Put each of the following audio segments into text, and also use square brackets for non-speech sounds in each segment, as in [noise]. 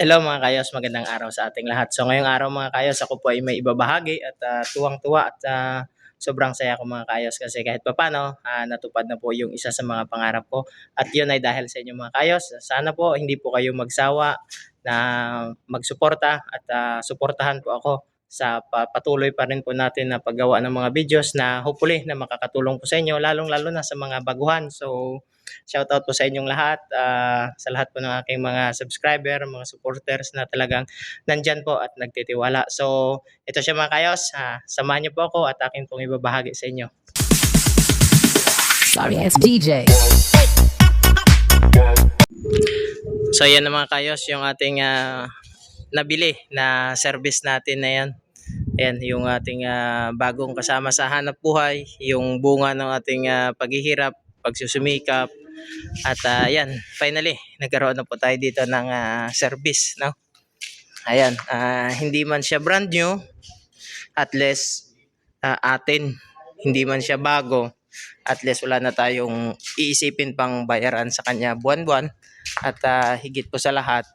Hello mga kayos, magandang araw sa ating lahat. So ngayong araw mga kayos, ako po ay may ibabahagi at ah, tuwang-tuwa at ah, sobrang saya ko mga kayos kasi kahit papano ah, natupad na po yung isa sa mga pangarap ko at yun ay dahil sa inyo mga kayos. Sana po hindi po kayo magsawa na magsuporta at ah, suportahan po ako sa pa- patuloy pa rin po natin na paggawa ng mga videos na hopefully na makakatulong po sa inyo lalong lalo na sa mga baguhan. So Shoutout po sa inyong lahat, ah, sa lahat po ng aking mga subscriber, mga supporters na talagang nandyan po at nagtitiwala. So, ito siya mga kayos, ah, samahan niyo po ako at akin pong ibabahagi sa inyo. Sorry, it's DJ. So, yan na mga kayos, yung ating ah, nabili na service natin na yan. Ayan, yung ating ah, bagong kasama sa hanap buhay, yung bunga ng ating ah, paghihirap, pagsusumikap, at ah, ayan, finally, nagkaroon na po tayo dito ng ah, service, no? Ayan, ah, hindi man siya brand new, at least ah, atin, hindi man siya bago, at least wala na tayong iisipin pang bayaran sa kanya buwan-buwan, at ah, higit po sa lahat,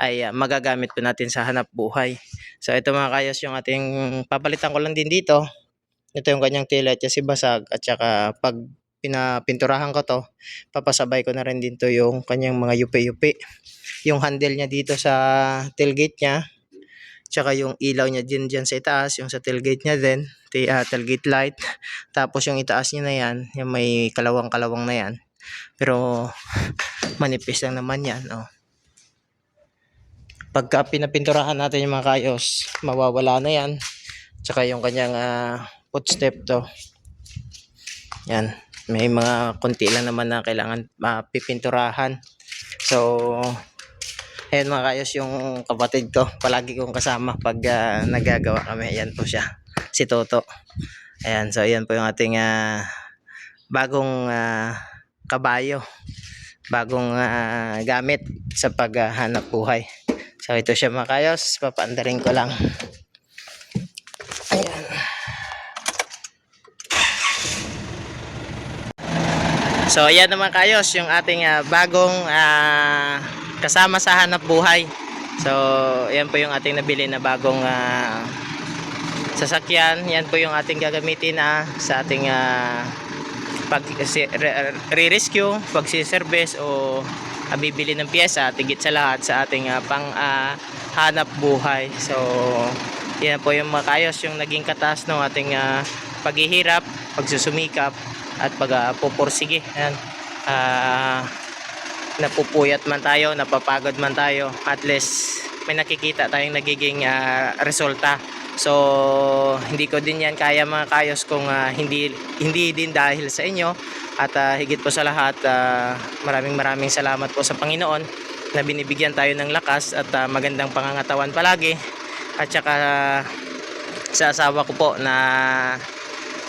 ay ah, magagamit po natin sa hanap buhay. So ito mga kayos yung ating papalitan ko lang din dito. Ito yung kanyang tila at si basag at saka pag pinapinturahan ko to, papasabay ko na rin dito yung kanyang mga yupi-yupi. Yung handle niya dito sa tailgate niya, tsaka yung ilaw niya din dyan sa itaas, yung sa tailgate niya din, ah, tailgate light. Tapos yung itaas niya na yan, yung may kalawang-kalawang na yan. Pero [laughs] manipis lang naman yan. Oh. Pagka pinapinturahan natin yung mga kayos, mawawala na yan. Tsaka yung kanyang ah, footstep to. Yan. May mga konti lang naman na kailangan mapipinturahan. So, ayun mga kayos yung kapatid ko. Palagi kong kasama pag ah, nagagawa kami. Ayan po siya. Si Toto. Ayan. So, ayan po yung ating ah, bagong ah, kabayo. Bagong ah, gamit sa paghahanap buhay. So, ito siya mga kayos. Papaandarin ko lang. Ayan. So, ayan naman kayos yung ating ah, bagong ah, kasama sa hanap buhay. So, ayan po yung ating nabili na bagong ah, sasakyan. Yan po yung ating gagamitin na sa ating ah, pag si- re- re-rescue, pagsiservice o ah, bibili ng pyesa, tigit sa lahat sa ating ah, pang ah, hanap buhay. So, yan po yung mga kayos yung naging katas ng ating ah, paghihirap, pagsusumikap at pagpupursige. Ayan. Ah, napupuyat man tayo, napapagod man tayo, at least may nakikita tayong nagiging ah, resulta. So, hindi ko din yan kaya mga kayos kung ah, hindi hindi din dahil sa inyo. At ah, higit po sa lahat ah, maraming maraming salamat po sa Panginoon na binibigyan tayo ng lakas at ah, magandang pangangatawan palagi. At saka sa asawa ko po na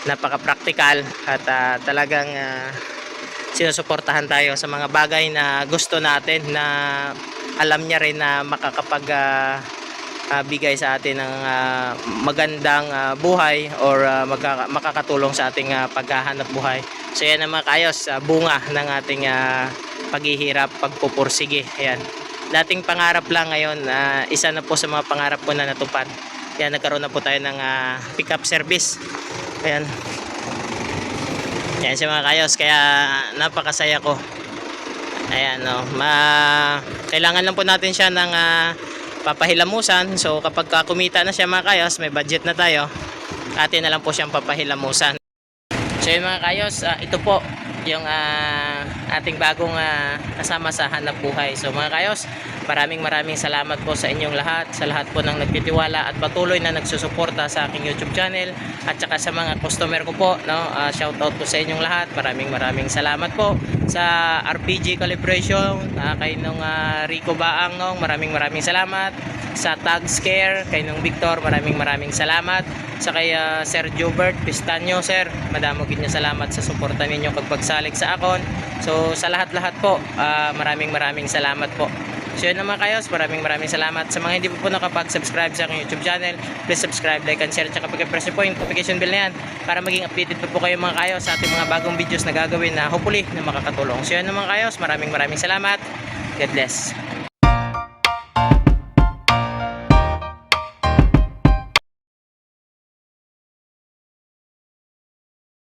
napaka-practical at ah, talagang ah, sinusuportahan tayo sa mga bagay na gusto natin na alam niya rin na makakapag ah, ah, bigay sa atin ng ah, magandang ah, buhay or ah, magkaka- makakatulong sa ating ah, paghahanap buhay. So yan mga kayos, ah, bunga ng ating ah, paghihirap, pagpupursige. Ayan. Dating pangarap lang ngayon, ah, isa na po sa mga pangarap ko na natupad. Kaya nagkaroon na po tayo ng ah, pick-up service. Ayan. Yan si mga kayos, kaya napakasaya ko. Ayan, no. Ma kailangan lang po natin siya ng ah, papahilamusan. So kapag ka kumita na siya mga kayos, may budget na tayo. Atin na lang po siyang papahilamusan. So yun mga kayos, ah, ito po yung ah, ating bagong ah, kasama sa hanap buhay. So mga kayos, maraming maraming salamat po sa inyong lahat, sa lahat po ng nagtitiwala at patuloy na nagsusuporta sa aking YouTube channel at saka sa mga customer ko po, no? Ah, shout out po sa inyong lahat. Maraming maraming salamat po sa RPG Calibration, ah, kay nung ah, Rico Baang nung maraming maraming salamat sa Tag Scare, kay nung Victor, maraming maraming salamat sa kay ah, Sir Jobert Pistanyo, sir. Madamo gid salamat sa suporta ninyo kag sa akon. So sa lahat-lahat po, ah, maraming maraming salamat po. So yun naman kayo, maraming maraming salamat. Sa mga hindi po po nakapag-subscribe sa aking YouTube channel, please subscribe, like, and share, tsaka pag-press po yung notification bell na yan para maging updated po po kayo mga kayo sa ating mga bagong videos na gagawin na hopefully na makakatulong. So yun naman kayo, maraming maraming salamat. God bless.